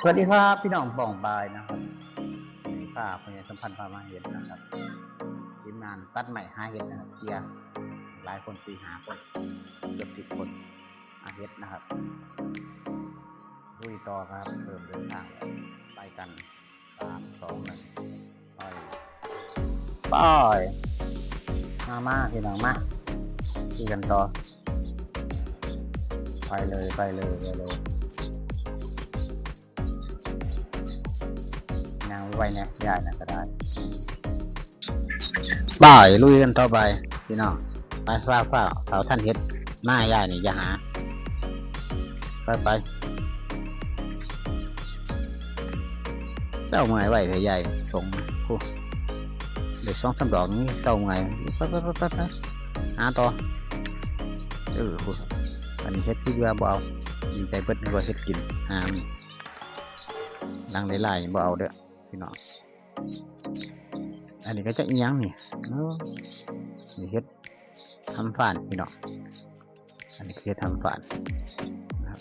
สวัสดีครับพี่น้องป่องบายนะครับนี่ข้าพญาสัมพันธ์พามาเห็นนะครับทีมงานตัดใหม่ห้าเห็ดนะครับเกียร์หลายคนปีหาคนเกือบสิบคนอาเห็ดนะครับลุยต่อครับเริ่มเดินทางแล้วไปกันสามสองหนึ่งไปไปมามาพี่น้องมาคุยกันต่อไปเลยไปเลยไปเลย นางไว้เนี่ยยายนะก็ได้บ่ายลุยกันต่อไปพี่น้องไปฟ้าฟ้าเสาท่านเฮ็ดหน้ายายนี่อย่าหาไปไปเศร้าเมื่อยไหวเถอะยายส่งกูเดี๋ยวสองสามดอกนี้เศร้าเมื่อยไปไปไปไปไปหาต่อเออกูอันนี้เฮ็ดที่ว่าบ่เอาใจเบิดนึกว่เฮ็ดกินหามลังหลายๆบ่เอาเด้อ พี่น้องอันนี้ก็จะเอียงนี่เนาะนี่เฮ็ดทำฝานพี่น้องอันนี้คือทำฝานนะครับ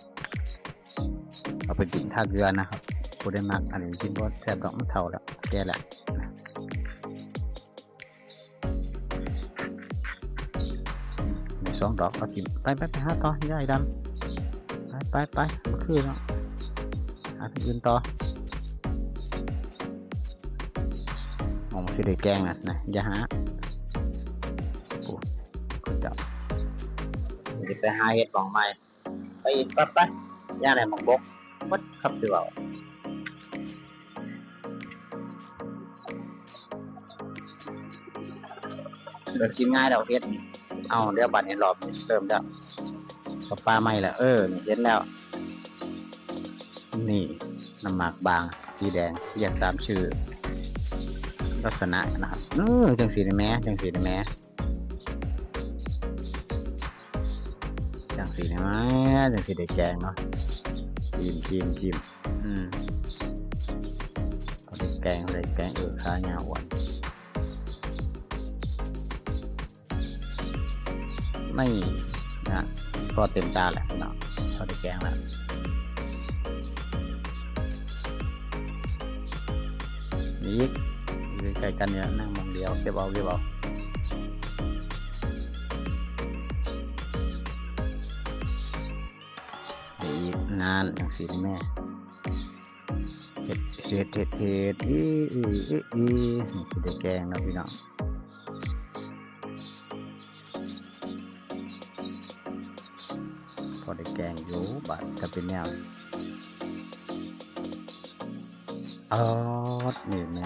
เอาไปกินท่าเกลือนะครับผู้ได้มักอันนี้กินเพราแทบดอกมันเท่าแล้วแก่แล้วนสองดอกเอากินไปไปไปหาต่อย่ายดำไปไปไปมันคือเนาะหาที่อื่นต่อ ผมคือได้แกงนะนะอย่าหาโอ้คนจับจะไปหาเห็ดบองใหม่ไปอีกปั๊บไปย่าไหนมังบกวัดครับดีกว่าเดินกินง่ายดอกเห็ดเอาเดี๋ยวบัดนี้รอบนี้เริ่มแล้วกับปลาใหม่แล้วเออเห็นแล้ว นี่น้ำหมากบางสีแดงเรียกตามชื่อ ลักษณะนะครับเออจังสีได้แม้จังสีได้แม้จังสีได้ไหมจังสีได้แกงเนาะจิ้มจิ้มจิ้มอืมพอได้แกงพอได้แกงเออข้าเหนียวหวานไม่นะพอเต็มตาแหละเนาะพอได้แกงแล้วอีก อยู่ใกล้กันเนี่ยนั่งมองเดียวเก็บเอาเก็บเอาอีกนานอย่างสิแม่เห็ดเห็ดเห็ดเห็ดอีอีอีอีนี่คือได้แกงนะพี่น้องพอได้แกงอยู่บัดจะเป็นแนว อ๋อนี่แม่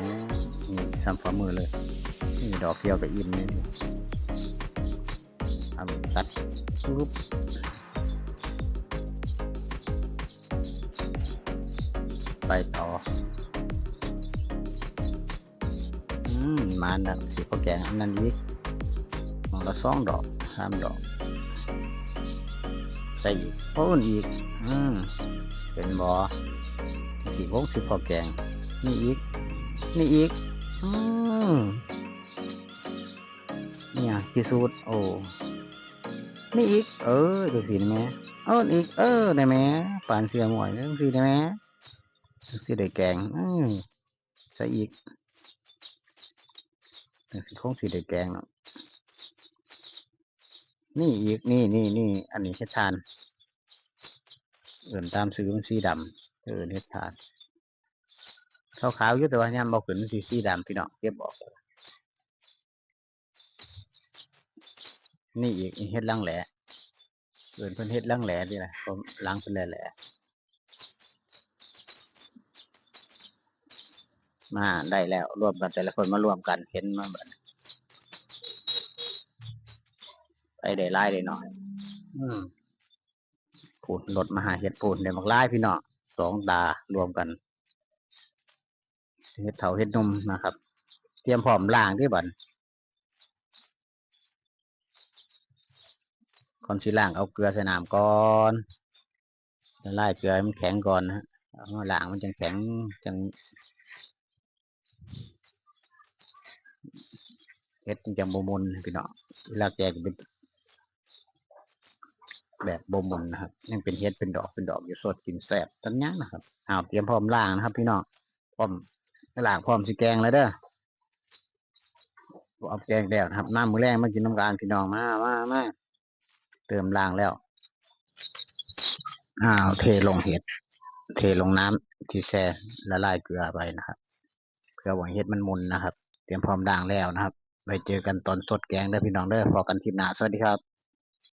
นี่ซ้ำฝ่ามือเลย นี่ดอกเดียวกับอิ่มนี่เอาตัดปุ๊บไปต่อ อืม มาดังสีข้าวแกงอันนั้นอีกมองละสองดอกสามดอกใส่อีกโอ้นอีก อืม เป็นบอ สีพวกสีข้าแกง นี่อีก นี่อีก อืมเนี่ยที่สุดโอ้ นี่อีก เออเดี๋ยวสิได้ไหมเอออีก เออได้ไหมป่านเสือหมวยเรื่องสิได้ไหมสิได้แกงอืมใส่อีกเดี๋ยวสิคงสิได้แกงเนาะนี่อีกนี่นี่นี่อันนี้เฮ็ดทานเอื่นตามซื้อมันสีดำ เออเฮ็ดทานขาวขาวยู่แต่ว่าย่ำบอขึ้นสีสีดำพี่น้องเก็บออก นี่อีกเฮ็ดลังแหล่เอินเพิ่นเฮ็ดลังแหล่ดีแหละผมล้างเพิ่นแหล่แหล่มาได้แล้วรวมกันแต่ละคนมารวมกันเห็นมาแบบไปได้หลายได้น้อย อืมพูดรถมาหาเฮ็ดปูนได้บักหลายพี่น้อง สองตารวมกันเฮ็ดเถาเฮ็ดนมนะครับ เตรียมพร้อมล้างที่บันก่อนสิล้างเอาเกลือใส่น้ำก่อนละไลายเกลือให้มันแข็งก่อนนะฮะเอามาล้างมันจังแข็งจังเฮ็ดจังบมุนพี่น้องเวลาแกเป็น แบบบ่มุนนะครับยังเป็นเฮ็ดเป็นดอกเป็นดอกอยู่สดกินแซ่บตันยังนะครับอ้าวเตรียมพร้อมล่างนะครับ พี่น้องพร้อมล่างพร้อมสิแกงแล้วเด้อเอาแกงแล้วนะครับน้ำมือแรงมากินน้ำกานพี่น้องมามามาเติมล่างแล้วอ้าวเทลงเห็ด เทลงน้ำที่แช่ละลายเกลือไปนะครับเพื่อหวังเห็ดมันมุนนะครับ เตรียมพร้อมด่างแล้วนะครับไว้เจอกันตอนสดแกงเด้อพี่น้องเด้อพอกันคลิปหน้าสวัสดีครับ